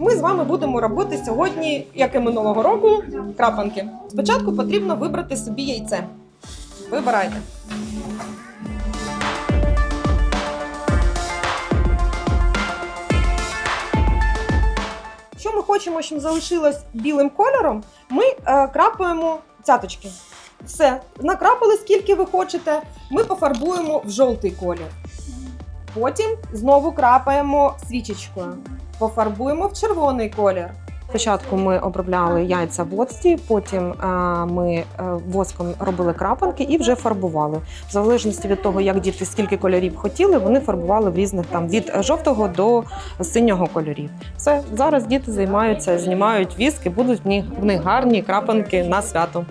Ми з вами будемо робити сьогодні, як і минулого року, крапанки. Спочатку потрібно вибрати собі яйце. Вибирайте. Якщо ми хочемо, щоб залишилось білим кольором, ми е, крапаємо цяточки. Все, накрапали скільки ви хочете, ми пофарбуємо в жовтий колір. Потім знову крапаємо свічечкою, пофарбуємо в червоний колір. Спочатку ми обробляли яйця в оцті, потім е, ми е, воском робили крапанки і вже фарбували. В залежності від того, як діти скільки кольорів хотіли, вони фарбували в різних там від жовтого до синього кольорів. Все зараз діти займаються, знімають віски, будуть в них, гарні крапанки на свято.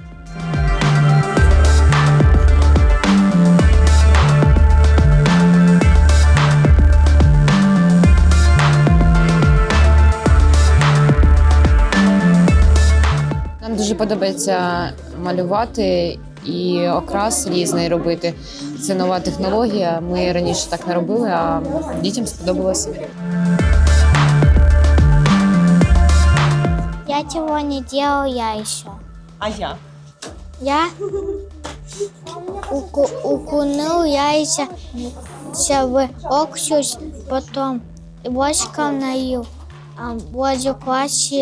Дуже подобається малювати і окрас різний робити. Це нова технологія. Ми раніше так не робили, а дітям сподобалося. Я чего не делал я еще. А я Я уку, укунул яйца в уксус, потом воском налил, а воду класть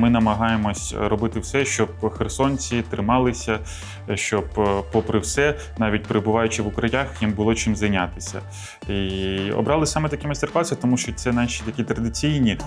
Ми намагаємось робити все, щоб херсонці трималися, щоб, е, попри все, навіть перебуваючи в укриттях, їм було чим зайнятися. І обрали саме такі майстер-класи, тому що це наші такі традиційні.